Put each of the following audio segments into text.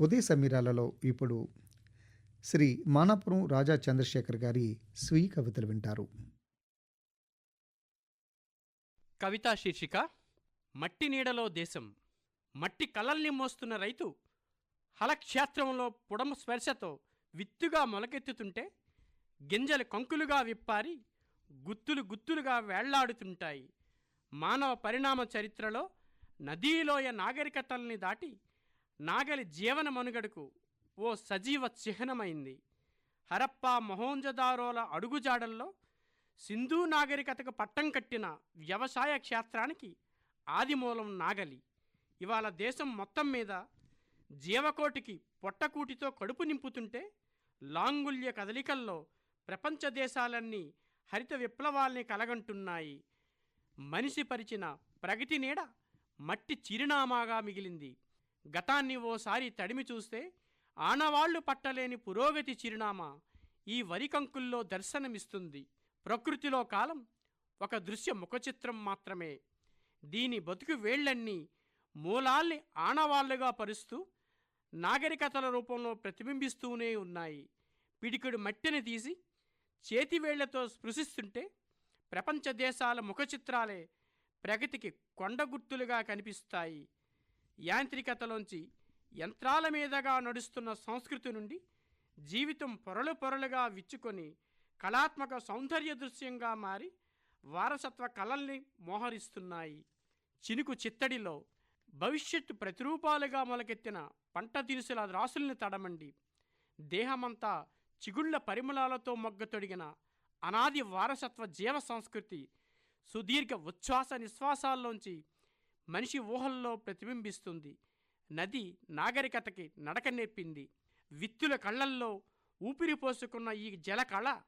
ఉదయ సమీరాలలో ఇప్పుడు శ్రీ మానాపురం రాజా చంద్రశేఖర్ గారి స్వీయ కవితలు వింటారు. కవితా శీర్షిక మట్టి నీడలో దేశం మట్టి కలల్ని మోస్తున్న రైతు హలక్షేత్రంలో పుడమ స్పర్శతో విత్తుగా మొలకెత్తుతుంటే గింజలు కంకులుగా విప్పారి గుత్తులు గుత్తులుగా వేళ్ళాడుతుంటాయి. మానవ పరిణామ చరిత్రలో నదీలోయ నాగరికతల్ని దాటి నాగలి జీవన మనుగడకు ఓ సజీవ చిహ్నమైంది. హరప్ప మొహోంజదారోల అడుగుజాడల్లో సింధు నాగరికతకు పట్టం కట్టిన వ్యవసాయ క్షేత్రానికి ఆదిమూలం నాగలి. ఇవాళ దేశం మొత్తం మీద జీవకోటికి పొట్టకూటితో కడుపు నింపుతుంటే లాంగుల్య కదలికల్లో ప్రపంచ దేశాలన్నీ హరిత విప్లవాల్ని కలగంటున్నాయి. మనిషి పరిచిన ప్రగతి నీడ మట్టి చిరునామాగా మిగిలింది. గతాన్ని ఓసారి తడిమి చూస్తే ఆనవాళ్ళు పట్టలేని పురోగతి చిరునామా ఈ వరికంకుల్లో దర్శనమిస్తుంది. ప్రకృతిలో కాలం ఒక దృశ్య ముఖచిత్రం మాత్రమే. దీని బతుకు వేళ్ళన్నీ మూలాల్ని ఆనవాళ్ళుగా పరుస్తూ నాగరికతల రూపంలో ప్రతిబింబిస్తూనే ఉన్నాయి. పిడికిడు మట్టిని తీసి చేతివేళ్ళతో స్పృశిస్తుంటే ప్రపంచ దేశాల ముఖచిత్రాలే ప్రగతికి కొండగుర్తులుగా కనిపిస్తాయి. యాంత్రికతలోంచి యంత్రాల మీదగా నడుస్తున్న సంస్కృతి నుండి జీవితం పొరలు పొరలుగా విచ్చుకొని కళాత్మక సౌందర్య దృశ్యంగా మారి వారసత్వ కళల్ని మోహరిస్తున్నాయి. చినుకు చిత్తడిలో భవిష్యత్తు ప్రతిరూపాలుగా మొలకెత్తిన పంట దినుసుల రాసుల్ని తడమండి. దేహమంతా చిగుళ్ళ పరిమళాలతో మొగ్గతొడిగిన అనాది వారసత్వ జీవ సంస్కృతి సుదీర్ఘ ఉచ్ఛ్వాస నిశ్వాసాల్లోంచి మనిషి ఊహల్లో ప్రతిబింబిస్తుంది. నది నాగరికతకి నడక నేర్పింది. విత్తుల కళ్ళల్లో ఊపిరి పోసుకున్న ఈ జలకళ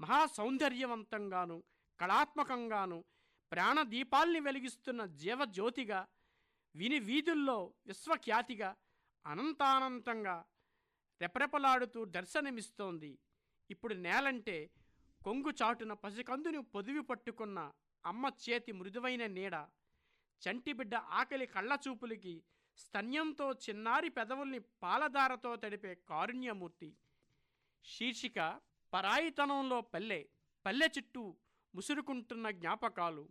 మహా సౌందర్యవంతంగాను కళాత్మకంగాను ప్రాణదీపాల్ని వెలిగిస్తున్న జీవజ్యోతిగా విని వీధుల్లో విశ్వఖ్యాతిగా అనంతానంతంగా రెపరెపలాడుతూ దర్శనమిస్తోంది. ఇప్పుడు నేలంటే కొంగు చాటున పసికందుని పొదివి పట్టుకున్న అమ్మ చేతి మృదువైన నీడ. చంటిబిడ్డ ఆకలి కళ్ళచూపులకి స్తన్యంతో చిన్నారి పెదవుల్ని పాలధారతో తడిపే కారుణ్యమూర్తి. శీర్షిక పరాయితనంలో పల్లె పల్లె చుట్టూ ముసురుకుంటున్న జ్ఞాపకాలు.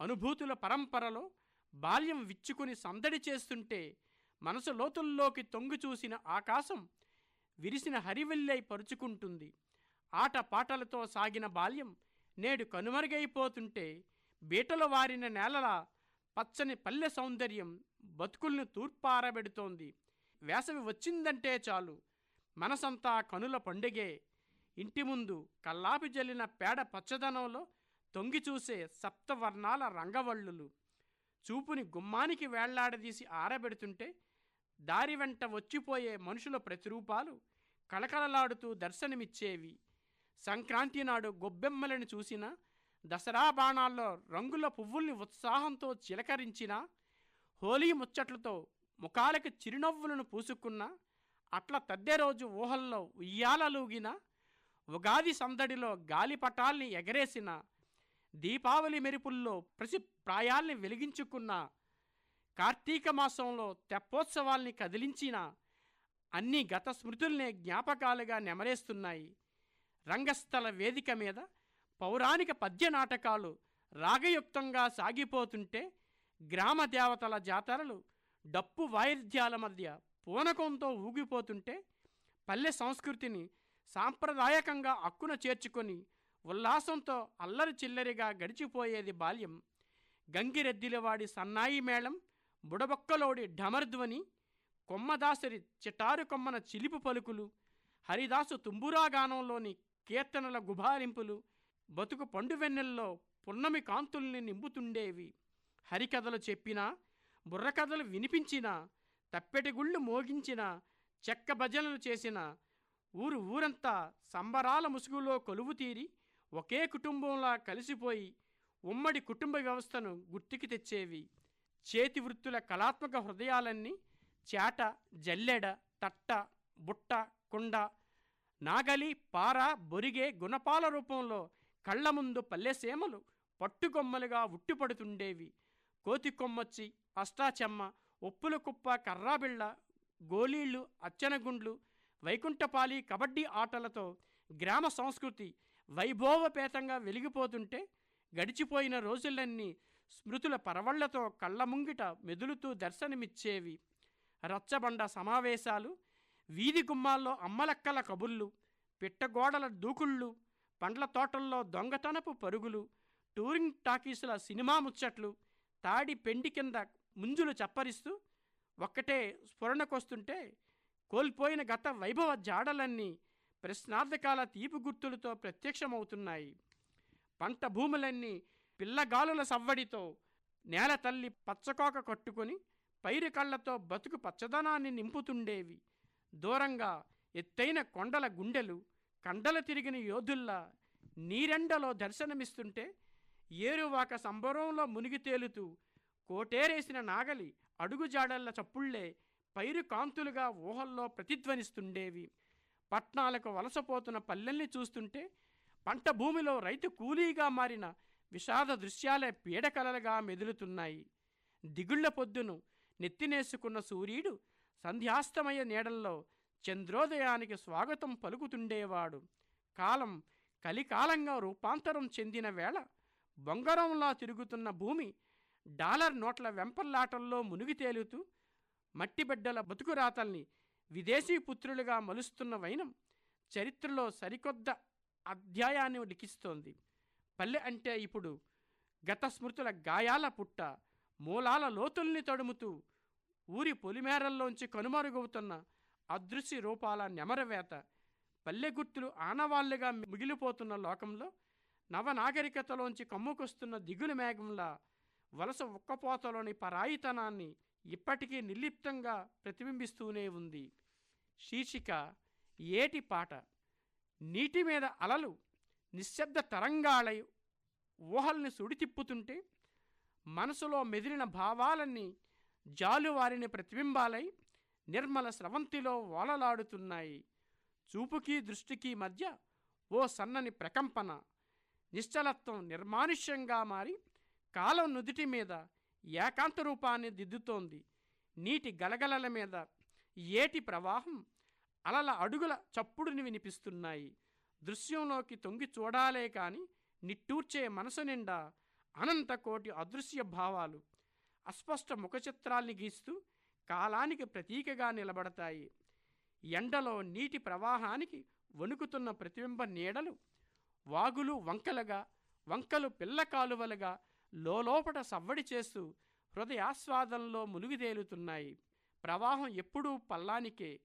అనుభూతుల పరంపరలో బాల్యం విచ్చుకుని సందడి చేస్తుంటే మనసు లోతుల్లోకి తొంగి చూసిన ఆకాశం విరిసిన హరివెల్లై పరుచుకుంటుంది. ఆట పాటలతో సాగిన బాల్యం నేడు కనుమరుగైపోతుంటే బీటలు వారిన నేలలా పచ్చని పల్లె సౌందర్యం బతుకుల్ని తూర్పారబెడుతోంది. వేసవి వచ్చిందంటే చాలు. మనసంతా కనుల పండుగే. ఇంటి ముందు కల్లాపి జల్లిన పేడ పచ్చదనంలో తొంగి చూసే సప్తవర్ణాల రంగవల్లులు. చూపుని గుమ్మానికి వేళ్ళాడదీసి ఆరబెడుతుంటే దారి వెంట వచ్చిపోయే మనుషుల ప్రతిరూపాలు కళకళలాడుతూ దర్శనమిచ్చేవి. సంక్రాంతి నాడు గొబ్బెమ్మలను చూసినా దసరా బాణాల్లో రంగుల పువ్వుల్ని ఉత్సాహంతో చిలకరించిన హోలీ ముచ్చట్లతో ముఖాలకి చిరునవ్వులను పూసుకున్న అట్ల తద్దె రోజు ఊహల్లో ఉయ్యాలలూగిన ఉగాది సందడిలో గాలిపటాల్ని ఎగరేసిన దీపావళి మెరుపుల్లో ప్రసి ప్రాయాల్ని వెలిగించుకున్న కార్తీక మాసంలో తెప్పోత్సవాల్ని కదిలించిన అన్ని గత స్మృతుల్నే జ్ఞాపకాలుగా నెమరేస్తున్నాయి. రంగస్థల వేదిక మీద పౌరాణిక పద్య నాటకాలు రాగయుక్తంగా సాగిపోతుంటే గ్రామ దేవతల జాతరలు డప్పు వాయిద్యాల మధ్య పూనకంతో ఊగిపోతుంటే పల్లె సంస్కృతిని సాంప్రదాయకంగా అక్కున చేర్చుకొని ఉల్లాసంతో అల్లరి చిల్లరిగా గడిచిపోయేది బాల్యం. గంగిరెద్దిలవాడి సన్నాయి మేళం బుడబొక్కలోడి ఢమర్ధ్వని కొమ్మదాసరి చిటారు కొమ్మన చిలిపు పలుకులు హరిదాసు తుంబురాగానంలోని కీర్తనల గుభారింపులు బతుకు పండు వెన్నెల్లో పున్నమి కాంతుల్ని నింపుతుండేవి. హరికథలు చెప్పినా బుర్రకథలు వినిపించినా తప్పెటిగుళ్ళు మోగించిన చెక్క భజనలు చేసిన ఊరు ఊరంతా సంబరాల ముసుగులో కొలువు తీరి ఒకే కుటుంబంలా కలిసిపోయి ఉమ్మడి కుటుంబ వ్యవస్థను గుర్తుకి తెచ్చేవి. చేతి వృత్తుల కళాత్మక హృదయాలన్నీ చేట జల్లెడ తట్ట బుట్ట కుండ నాగలి పార బొరిగే గుణపాల రూపంలో కళ్ళ ముందు పల్లెసీమలు పట్టుకొమ్మలుగా ఉట్టిపడుతుండేవి. కోతి కొమ్మొచ్చి అష్టాచెమ్మ ఉప్పుల కుప్ప కర్రాబిళ్ళ గోళీళ్ళు అచ్చనగుండ్లు వైకుంఠపాలి కబడ్డీ ఆటలతో గ్రామ సంస్కృతి వైభోవపేతంగా వెలిగిపోతుంటే గడిచిపోయిన రోజులన్నీ స్మృతుల పరవళ్ళతో కళ్ళ ముంగిట మెదులుతూ దర్శనమిచ్చేవి. రచ్చబండ సమావేశాలు వీధి గుమ్మాల్లో అమ్మలక్కల కబుర్లు పిట్టగోడల దూకుళ్ళు పండ్ల తోటల్లో దొంగతనపు పరుగులు టూరింగ్ టాకీసుల సినిమా ముచ్చట్లు తాడి పెండి కింద ముంజులు చప్పరిస్తూ ఒక్కటే స్ఫురణకొస్తుంటే కోల్పోయిన గత వైభవ జాడలన్నీ ప్రశ్నార్థకాల తీపి గుర్తులతో ప్రత్యక్షమవుతున్నాయి. పంట భూములన్నీ పిల్లగాలుల సవ్వడితో నేల తల్లి పచ్చకోక కట్టుకొని పైరు కళ్ళతో బతుకు పచ్చదనాన్ని నింపుతుండేవి. దూరంగా ఎత్తైన కొండల గుండెలు కండల తిరిగిన యోధుల్లా నీరెండలో దర్శనమిస్తుంటే ఏరువాక సంబరంలో మునిగి తేలుతూ కోటేరేసిన నాగలి అడుగుజాడల్ల చప్పుళ్ళే పైరు కాంతులుగా ఊహల్లో ప్రతిధ్వనిస్తుండేవి. పట్నాలకు వలసపోతున్న పల్లెల్ని చూస్తుంటే పంట భూమిలో రైతు కూలీగా మారిన విషాద దృశ్యాలే పీడకలలుగా మెదులుతున్నాయి. దిగుళ్ళ పొద్దును నెత్తినేసుకున్న సూర్యుడు సంధ్యాస్తమయ నీడల్లో చంద్రోదయానికి స్వాగతం పలుకుతుండేవాడు. కాలం కలికాలంగా రూపాంతరం చెందిన వేళ బొంగరంలా తిరుగుతున్న భూమి డాలర్ నోట్ల వెంపర్లాటల్లో మునిగి తేలుతూ మట్టిబిడ్డల బతుకురాతల్ని విదేశీ పుత్రులుగా మలుస్తున్న వైనం చరిత్రలో సరికొత్త అధ్యాయాన్ని లిఖిస్తోంది. పల్లె అంటే ఇప్పుడు గత స్మృతుల గాయాల పుట్ట మూలాల లోతుల్ని తడుముతూ ఊరి పొలిమేరల్లోంచి కనుమరుగవుతున్న అదృశ్య రూపాల నెమరవేత. పల్లె గుర్తులు ఆనవాళ్ళుగా మిగిలిపోతున్న లోకంలో నవనాగరికతలోంచి కమ్ముకొస్తున్న దిగులు మేఘంలా వలస ఉక్కపోతలోని పరాయితనాన్ని ఇప్పటికీ నిర్లిప్తంగా ప్రతిబింబిస్తూనే ఉంది. శీర్షిక ఏటి పాట. నీటి మీద అలలు నిశ్శబ్ద తరంగాలై ఊహల్ని సుడితిప్పుతుంటే మనసులో మెదిలిన భావాలన్నీ జాలువారిని ప్రతిబింబాలై నిర్మల స్రవంతిలో ఓలలాడుతున్నాయి చూపుకి దృష్టికి మధ్య ఓ సన్నని ప్రకంపన. నిశ్చలత్వం నిర్మానుష్యంగా మారి కాలం నుదిటి మీద ఏకాంత రూపాన్ని దిద్దుతోంది. నీటి గలగలల మీద ఏటి ప్రవాహం అలల అడుగుల చప్పుడుని వినిపిస్తున్నాయి. దృశ్యంలోకి తొంగి చూడాలే కాని నిట్టూర్చే మనసు నిండా అనంత కోటి అదృశ్య భావాలు. అస్పష్ట ముఖచిత్రాల్ని గీస్తూ కాలానికి ప్రతీకగా నిలబడతాయి. ఎండలో నీటి ప్రవాహానికి వణుకుతున్న ప్రతిబింబ నీడలు వాగులు వంకలుగా వంకలు పిల్ల కాలువలుగా లోపట సవ్వడి చేస్తూ హృదయాస్వాదంలో మునిగితేలుతున్నాయి ప్రవాహం ఎప్పుడూ పల్లానికే.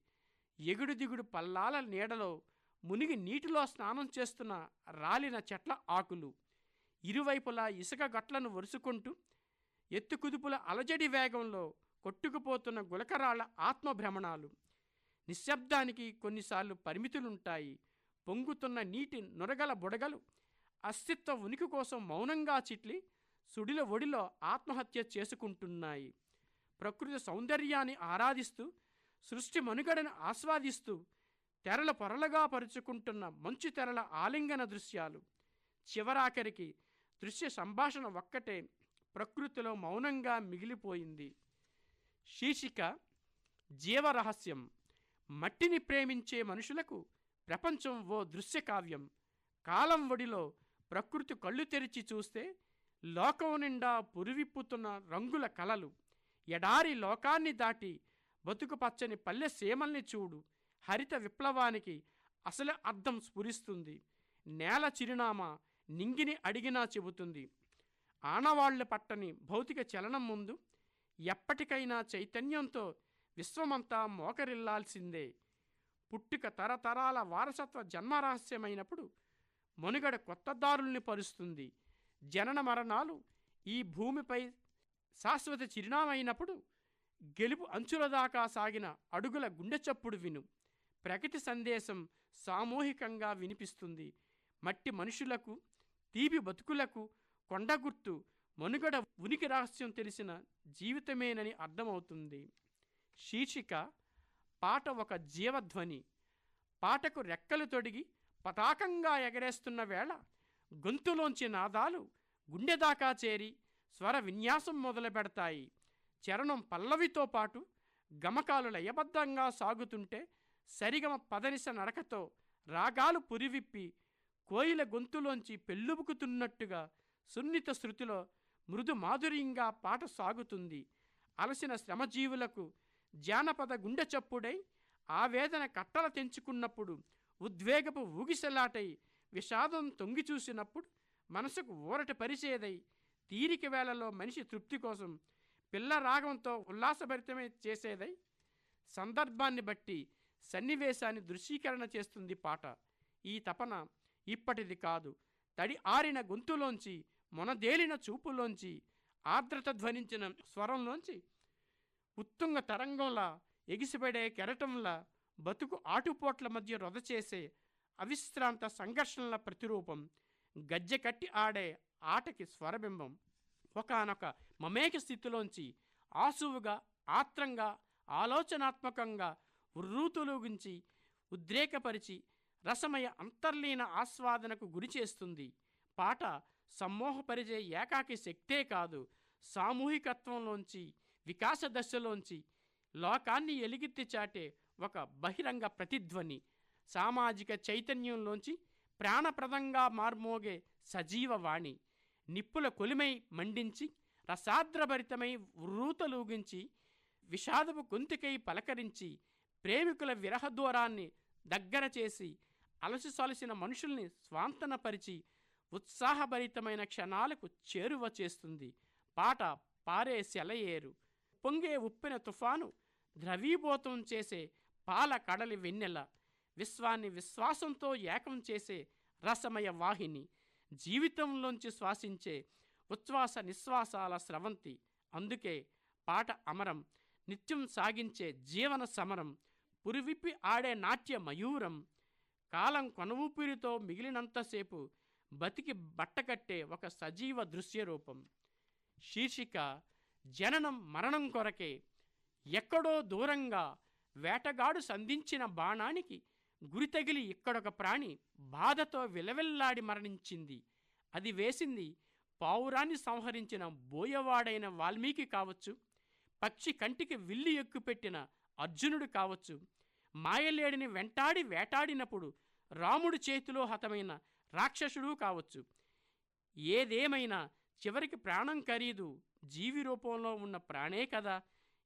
ఎగుడు దిగుడు పల్లాల నీడలో మునిగి నీటిలో స్నానం చేస్తున్న రాలిన చెట్ల ఆకులు ఇరువైపులా ఇసుక గట్లను వరుసుకుంటూ ఎత్తుకుదుపుల అలజడి వేగంలో కొట్టుకుపోతున్న గులకరాళ్ళ ఆత్మభ్రమణాలు. నిశ్శబ్దానికి కొన్నిసార్లు పరిమితులుంటాయి. పొంగుతున్న నీటి నురగల బుడగలు అస్తిత్వ ఉనికి కోసం మౌనంగా చిట్లి సుడిల ఒడిలో ఆత్మహత్య చేసుకుంటున్నాయి. ప్రకృతి సౌందర్యాన్ని ఆరాధిస్తూ సృష్టి మనుగడను ఆస్వాదిస్తూ తెరల పొరలుగా పరుచుకుంటున్న మంచు తెరల ఆలింగన దృశ్యాలు. చివరాఖరికి దృశ్య సంభాషణ ఒక్కటే ప్రకృతిలో మౌనంగా మిగిలిపోయింది. శీర్షిక జీవరహస్యం మట్టిని ప్రేమించే మనుషులకు ప్రపంచం ఓ దృశ్య కావ్యం కాలం ఒడిలో ప్రకృతి కళ్ళు తెరిచి చూస్తే లోకం నిండా పురివిప్పుతున్న రంగుల కలలు. ఎడారి లోకాన్ని దాటి బతుకు పచ్చని పల్లె సీమల్ని చూడు. హరిత విప్లవానికి అసలు అర్థం స్ఫురిస్తుంది. నేల చిరునామా నింగిని అడిగినా చెబుతుంది. ఆనవాళ్ళ పట్టని భౌతిక చలనం ముందు ఎప్పటికైనా చైతన్యంతో విశ్వమంతా మోకరిల్లాల్సిందే. పుట్టుక తరతరాల వారసత్వ జన్మరహస్యమైనప్పుడు మనుగడ కొత్త దారుల్ని పరుస్తుంది. జనన మరణాలు ఈ భూమిపై శాశ్వత చిరునామైనప్పుడు గెలుపు అంచుల దాకా సాగిన అడుగుల గుండె చప్పుడు విను. ప్రకృతి సందేశం సామూహికంగా వినిపిస్తుంది. మట్టి మనుషులకు తీపి బతుకులకు కొండ గుర్తు మనుగడ ఉనికి రహస్యం తెలిసిన జీవితమేనని అర్థమవుతుంది. శీర్షిక పాట ఒక జీవధ్వని. పాటకు రెక్కలు తొడిగి పతాకంగా ఎగరేస్తున్న వేళ గొంతులోంచి నాదాలు గుండెదాకా చేరి స్వర విన్యాసం మొదలు పెడతాయి. చరణం పల్లవితో పాటు గమకాలు లయబద్ధంగా సాగుతుంటే సరిగమ పదనిస నడకతో రాగాలు పురివిప్పి కోయిల గొంతులోంచి పెళ్ళుబుకుతున్నట్టుగా సున్నిత శృతిలో మృదు మాధుర్యంగా పాట సాగుతుంది. అలసిన శ్రమజీవులకు జానపద గుండె చప్పుడై ఆవేదన కట్టల తెంచుకున్నప్పుడు ఉద్వేగపు ఊగిసలాటై విషాదం తొంగి చూసినప్పుడు మనసుకు ఊరట పరిచేదై తీరిక వేళలో మనిషి తృప్తి కోసం పిల్ల రాగంతో ఉల్లాసభరితమే చేసేదై సందర్భాన్ని బట్టి సన్నివేశాన్ని దృశ్యీకరణ చేస్తుంది పాట. ఈ తపన ఇప్పటిది కాదు. తడి ఆరిన గొంతులోంచి మొనదేలిన చూపులోంచి ఆర్ద్రత ధ్వనించిన స్వరంలోంచి ఉత్తుంగ తరంగంలా ఎగిసిపడే కెరటంలా బతుకు ఆటుపోట్ల మధ్య రొద చేసే అవిశ్రాంత సంఘర్షణల ప్రతిరూపం గజ్జె కట్టి ఆడే ఆటకి స్వరబింబం. ఒకానొక మమేక స్థితిలోంచి ఆసువుగా ఆత్రంగా ఆలోచనాత్మకంగా ఉర్రూతులుగుంచి ఉద్రేకపరిచి రసమయ అంతర్లీన ఆస్వాదనకు గురి చేస్తుంది పాట సమ్మోహపరిచే ఏకాకి శక్తే కాదు సామూహికత్వంలోంచి వికాస దశలోంచి లోకాన్ని ఎలిగిత్తి చాటే ఒక బహిరంగ ప్రతిధ్వని సామాజిక చైతన్యంలోంచి ప్రాణప్రదంగా మార్మోగే సజీవ వాణి. నిప్పుల కొలిమై మండించి రసాద్రభరితమై వృతలూగించి విషాదపు గొంతుకై పలకరించి ప్రేమికుల విరహ దూరాన్ని దగ్గర చేసి అలసి సొలసిన మనుషుల్ని స్వాంతనపరిచి ఉత్సాహభరితమైన క్షణాలకు చేరువ చేస్తుంది. పాట పారే సెలయేరు. పొంగే ఉప్పిన తుఫాను ద్రవీభూతం చేసే పాల కడలి వెన్నెల. విశ్వాన్ని విశ్వాసంతో ఏకం చేసే రసమయ వాహిని. జీవితంలోంచి శ్వాసించే ఉచ్ఛ్వాస నిశ్వాసాల స్రవంతి. అందుకే పాట అమరం నిత్యం సాగించే జీవన సమరం పురివిప్పి ఆడే నాట్య మయూరం. కాలం కొనవూపిరితో మిగిలినంతసేపు బతికి బట్టకట్టే ఒక సజీవ దృశ్య రూపం. శీర్షిక జననం మరణం కొరకే ఎక్కడో దూరంగా వేటగాడు సంధించిన బాణానికి గురి తగిలి ఇక్కడొక ప్రాణి బాధతో విలవిల్లాడి మరణించింది. అది వేసింది పావురాన్ని సంహరించిన బోయవాడైన వాల్మీకి కావచ్చు పక్షి కంటికి విల్లు ఎక్కుపెట్టిన అర్జునుడు కావచ్చు. మాయలేడిని వెంటాడి వేటాడినప్పుడు రాముడి చేతిలో హతమైన రాక్షసుడు కావచ్చు. ఏదేమైనా చివరికి ప్రాణం ఖరీదు జీవి రూపంలో ఉన్న ప్రాణే కదా.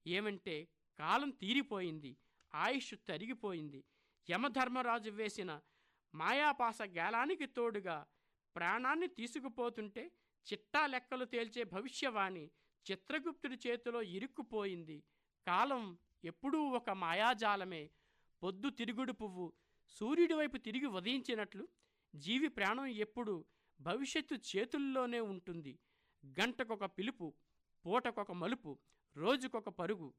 ఏమంటే కాలం తీరిపోయింది ఆయుష్ తరిగిపోయింది. యమధర్మరాజు వేసిన మాయాపాస గాలానికి తోడుగా ప్రాణాన్ని తీసుకుపోతుంటే చిట్టా లెక్కలు తేల్చే భవిష్యవాణి చిత్రగుప్తుడి చేతిలో ఇరుక్కుపోయింది. కాలం ఎప్పుడూ ఒక మాయాజాలమే. పొద్దు తిరుగుడు పువ్వు సూర్యుడి వైపు తిరిగి ఉదయించినట్లు జీవి ప్రాణం ఎప్పుడు భవిష్యత్తు చేతుల్లోనే ఉంటుంది. గంటకొక పిలుపు పూటకొక మలుపు రోజుకొక పరుగు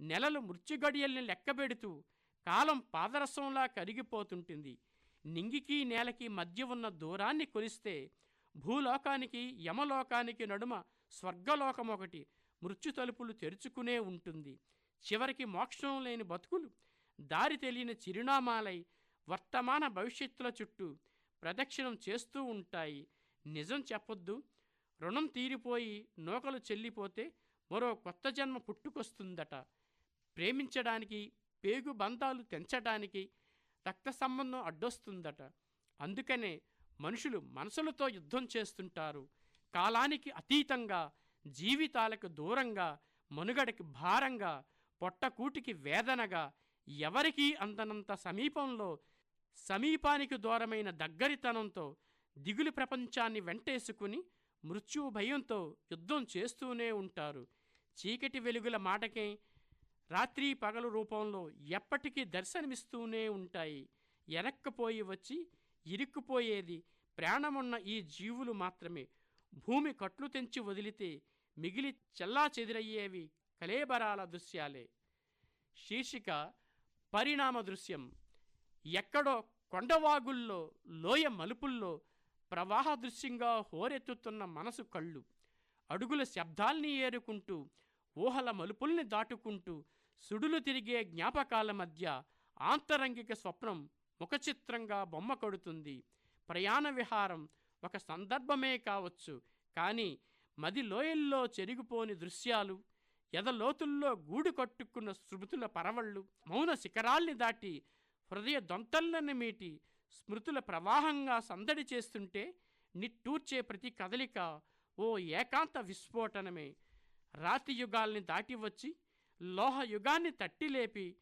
నెలలు మృత్యుగడియల్ని లెక్కబెడుతూ కాలం పాదరసంలా కరిగిపోతుంటుంది. నింగికి నేలకి మధ్య ఉన్న దూరాన్ని కొలిస్తే భూలోకానికి యమలోకానికి నడుమ స్వర్గలోకం ఒకటి మృత్యు తలుపులు తెరుచుకునే ఉంటుంది. చివరికి మోక్షం లేని బతుకులు దారి తెలియని చిరునామాలై వర్తమాన భవిష్యత్తుల చుట్టూ ప్రదక్షిణం చేస్తూ ఉంటాయి. నిజం చెప్పొద్దు. రుణం తీరిపోయి నూకలు చెల్లిపోతే మరో కొత్త జన్మ పుట్టుకొస్తుందట. ప్రేమించడానికి పేగు బంధాలు తెంచడానికి రక్త సంబంధం అడ్డొస్తుందట. అందుకనే మనుషులు మనసులతో యుద్ధం చేస్తుంటారు. కాలానికి అతీతంగా జీవితాలకు దూరంగా మనుగడకి భారంగా పొట్టకూటికి వేదనగా ఎవరికీ అందనంత సమీపంలో సమీపానికి దూరమైన దగ్గరితనంతో దిగులు ప్రపంచాన్ని వెంటేసుకుని మృత్యు భయంతో యుద్ధం చేస్తూనే ఉంటారు. చీకటి వెలుగుల మాటకే రాత్రి పగలు రూపంలో ఎప్పటికీ దర్శనమిస్తూనే ఉంటాయి. ఎనక్కపోయి వచ్చి ఇరుక్కుపోయేది ప్రాణమున్న ఈ జీవులు మాత్రమే. భూమి కట్లు తెంచి వదిలితే మిగిలి చెల్లా చెదిరయ్యేవి కలేబరాల దృశ్యాలే. శీర్షిక పరిణామ దృశ్యం. ఎక్కడో కొండవాగుల్లో లోయ మలుపుల్లో ప్రవాహ దృశ్యంగా హోరెత్తుతున్న మనసు కళ్ళు. అడుగుల శబ్దాల్ని ఏరుకుంటూ ఊహల మలుపుల్ని దాటుకుంటూ సుడులు తిరిగే జ్ఞాపకాల మధ్య ఆంతరంగిక స్వప్నం ముఖచిత్రంగా బొమ్మ కొడుతుంది. ప్రయాణ విహారం ఒక సందర్భమే కావచ్చు కానీ మది లోయల్లో చెరిగిపోని దృశ్యాలు ఎదలోతుల్లో గూడు కట్టుకున్న శృతుల పరవళ్ళు మౌన శిఖరాల్ని దాటి హృదయ దొంతలను మీటి స్మృతుల ప్రవాహంగా సందడి చేస్తుంటే నిట్టూర్చే ప్రతి కదలిక ఓ ఏకాంత విస్ఫోటనమే. రాతి యుగాల్ని దాటి వచ్చి లోహ యుగాన్ని తట్టిలేపి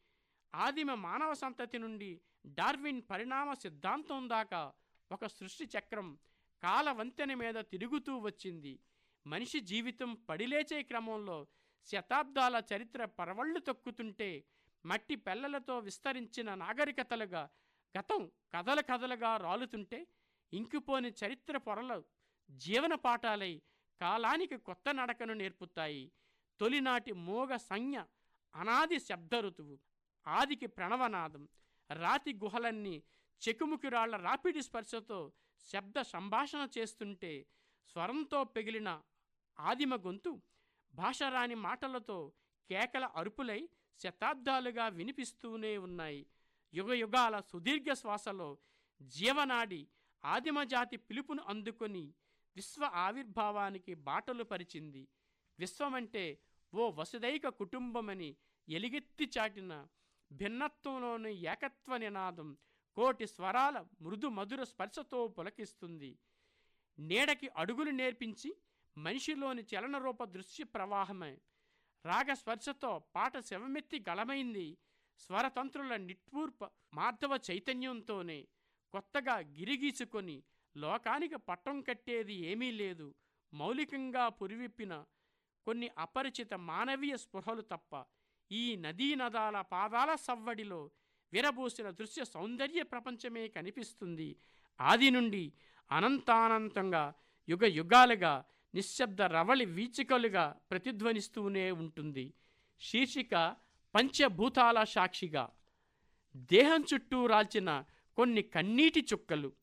ఆదిమ మానవ సంతతి నుండి డార్విన్ పరిణామ సిద్ధాంతం దాకా ఒక సృష్టి చక్రం కాల వంతెన మీద తిరుగుతూ వచ్చింది. మనిషి జీవితం పడిలేచే క్రమంలో శతాబ్దాల చరిత్ర పరవళ్ళు తొక్కుతుంటే మట్టి పెల్లలతో విస్తరించిన నాగరికతలుగా గతం కథల కథలుగా రాలుతుంటే ఇంకిపోని చరిత్ర పొరలు జీవన పాఠాలై కాలానికి కొత్త నడకను నేర్పుతాయి. తొలినాటి మోగ సంజ్ఞ అనాది శబ్ద ఋతువు ఆదికి ప్రణవనాదం. రాతి గుహలన్నీ చెకుముకిరాళ్ళ రాపిడి స్పర్శతో శబ్ద సంభాషణ చేస్తుంటే స్వరంతో పెగిలిన ఆదిమ గొంతు భాషరాని మాటలతో కేకల అరుపులై శతాబ్దాలుగా వినిపిస్తూనే ఉన్నాయి. యుగయుగాల సుదీర్ఘ శ్వాసలో జీవనాడి ఆదిమజాతి పిలుపును అందుకొని విశ్వ ఆవిర్భావానికి బాటలు పరిచింది. విశ్వమంటే ఓ వసుదైక కుటుంబమని ఎలిగెత్తి చాటిన భిన్నత్వంలోని ఏకత్వ నినాదం కోటి స్వరాల మృదు మధుర స్పర్శతో పులకిస్తుంది. నీడకి అడుగులు నేర్పించి మనిషిలోని చలనరూప దృశ్య ప్రవాహమే రాగస్పర్శతో పాట శవమెత్తి గళమైంది. స్వరతంత్రుల నిట్వూర్ప మాధవ చైతన్యంతోనే కొత్తగా గిరిగీసుకొని లోకానికి పట్టం కట్టేది ఏమీ లేదు. మౌలికంగా పురివిప్పిన కొన్ని అపరిచిత మానవీయ స్పృహలు తప్ప ఈ నదీ నదాల పాదాల సవ్వడిలో విరబూసిన దృశ్య సౌందర్య ప్రపంచమే కనిపిస్తుంది. ఆది నుండి అనంతానంతంగా యుగ యుగాలుగా నిశ్శబ్ద రవళి వీచికలుగా ప్రతిధ్వనిస్తూనే ఉంటుంది. శీర్షిక పంచభూతాల సాక్షిగా. దేహం చుట్టూ రాల్చిన కొన్ని కన్నీటి చుక్కలు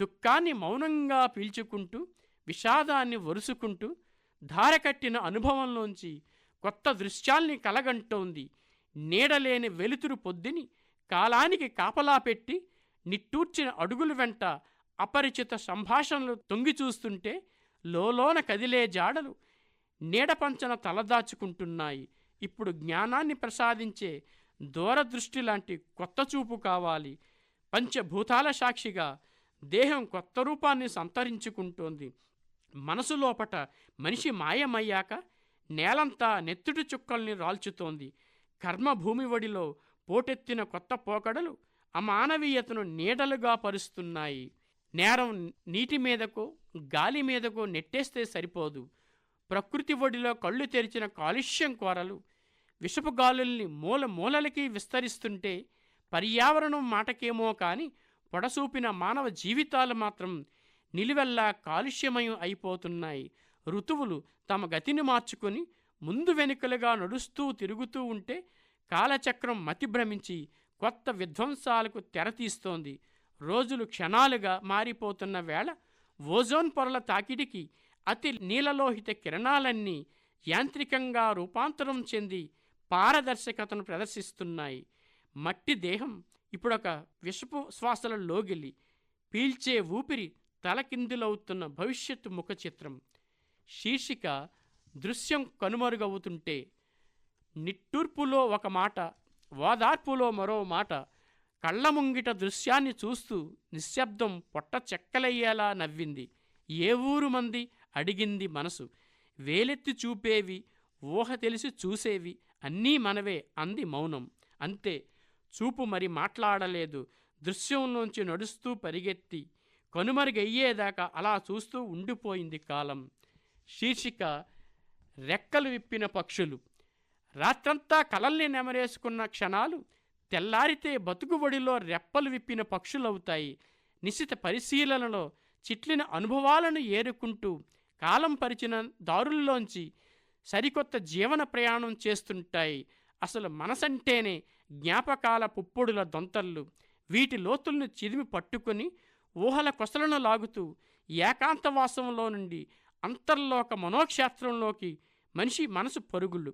దుఃఖాన్ని మౌనంగా పీల్చుకుంటూ విషాదాన్ని వరుసుకుంటూ ధారకట్టిన అనుభవంలోంచి కొత్త దృశ్యాల్ని కలగంటోంది. నీడలేని వెలుతురు పొద్దుని కాలానికి కాపలా పెట్టి నిట్టూర్చిన అడుగులు వెంట అపరిచిత సంభాషణలు తొంగి చూస్తుంటే లోలోన కదిలే జాడలు నీడపంచన తలదాచుకుంటున్నాయి ఇప్పుడు జ్ఞానాన్ని ప్రసాదించే దూరదృష్టి లాంటి కొత్త చూపు కావాలి. పంచభూతాల సాక్షిగా దేహం కొత్త రూపాన్ని సంతరించుకుంటోంది. మనసు లోపట మనిషి మాయమయ్యాక నేలంతా నెత్తుటి చుక్కల్ని రాల్చుతోంది. కర్మభూమి ఒడిలో పోటెత్తిన కొత్త పోకడలు అమానవీయతను నీడలుగా పరుస్తున్నాయి. నేరం నీటి మీదకో గాలి మీదకు నెట్టేస్తే సరిపోదు. ప్రకృతి ఒడిలో కళ్ళు తెరిచిన కాలుష్యం కోరలు. విషపు గాలుల్ని మూల మూలలకి విస్తరిస్తుంటే పర్యావరణం మాటకేమో కానీ పొడసూపిన మానవ జీవితాలు మాత్రం నిలువెల్లా కాలుష్యమయం అయిపోతున్నాయి. ఋతువులు తమ గతిని మార్చుకొని ముందు వెనుకలుగా నడుస్తూ తిరుగుతూ ఉంటే కాలచక్రం మతిభ్రమించి కొత్త విధ్వంసాలకు తెరతీస్తోంది. రోజులు క్షణాలుగా మారిపోతున్న వేళ ఓజోన్ పొరల తాకిడికి అతి నీలలోహిత కిరణాలన్నీ యాంత్రికంగా రూపాంతరం చెంది పారదర్శకతను ప్రదర్శిస్తున్నాయి. మట్టి దేహం ఇప్పుడొక విషపు శ్వాసల లోగిలి పీల్చే ఊపిరి తలకిందులవుతున్న భవిష్యత్తు ముఖ చిత్రం శీర్షిక దృశ్యం కనుమరుగవుతుంటే నిట్టూర్పులో ఒక మాట ఓదార్పులో మరో మాట కళ్ళ ముంగిట దృశ్యాన్ని చూస్తూ నిశ్శబ్దం పొట్ట చెక్కలయ్యేలా నవ్వింది. ఏ ఊరు మంది? అడిగింది మనసు. వేలెత్తి చూపేవి ఊహ తెలిసి చూసేవి అన్నీ మనవే అంది మౌనం. అంతే చూపు మరి మాట్లాడలేదు. దృశ్యంలోంచి నడుస్తూ పరిగెత్తి కనుమరుగయ్యేదాకా అలా చూస్తూ ఉండిపోయింది కాలం. శీర్షిక రెక్కలు విప్పిన పక్షులు. రాత్రంతా కలల్ని నెమరేసుకున్న క్షణాలు తెల్లారితే బతుకుబడిలో రెప్పలు విప్పిన పక్షులవుతాయి. నిశిత పరిశీలనలో చిట్లిన అనుభవాలను ఏరుకుంటూ కాలం పరిచిన దారుల్లోంచి సరికొత్త జీవన ప్రయాణం చేస్తుంటాయి. అసలు మనసంటేనే జ్ఞాపకాల పుప్పొడుల దొంతళ్ళు వీటి లోతుల్ని చిదిమి పట్టుకొని ఊహల కొసలను లాగుతూ ఏకాంతవాసంలో నుండి అంతర్లోక మనోక్షేత్రంలోకి మనిషి మనసు పరుగులు.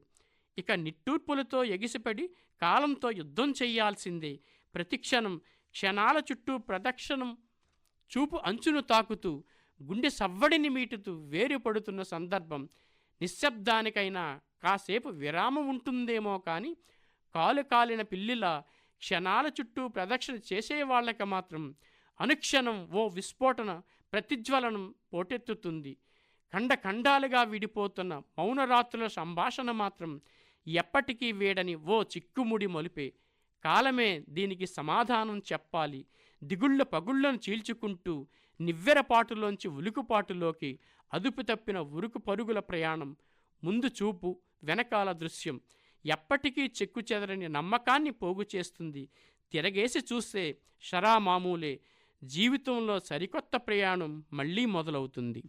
ఇక నిట్టూర్పులతో ఎగిసిపడి కాలంతో యుద్ధం చెయ్యాల్సిందే ప్రతిక్షణం క్షణాల చుట్టూ ప్రదక్షిణం చూపు అంచును తాకుతూ గుండె సవ్వడిని మీటుతూ వేరుపడుతున్న సందర్భం. నిశ్శబ్దానికైనా కాసేపు విరామం ఉంటుందేమో కానీ కాలు కాలిన పిల్లిలా క్షణాల చుట్టూ ప్రదక్షిణ చేసేవాళ్ళకి మాత్రం అనుక్షణం ఓ విస్ఫోటన ప్రతిజ్వలనం పోటెత్తుతుంది. ఖండ ఖండాలుగా విడిపోతున్న మౌనరాత్రుల సంభాషణ మాత్రం ఎప్పటికీ వీడని ఓ చిక్కుముడి మొలిపే. కాలమే దీనికి సమాధానం చెప్పాలి. దిగుళ్ళ పగుళ్ళను చీల్చుకుంటూ నివ్వెరపాటులోంచి ఉలుకుపాటులోకి అదుపు తప్పిన ఉరుకు పరుగుల ప్రయాణం. ముందు చూపు వెనకాల దృశ్యం. ఎప్పటికీ చెక్కు చెదరని నమ్మకాన్ని పోగు చేస్తుంది. తిరగేసి చూస్తే షరా మామూలే. జీవితంలో సరికొత్త ప్రయాణం మళ్ళీ మొదలవుతుంది.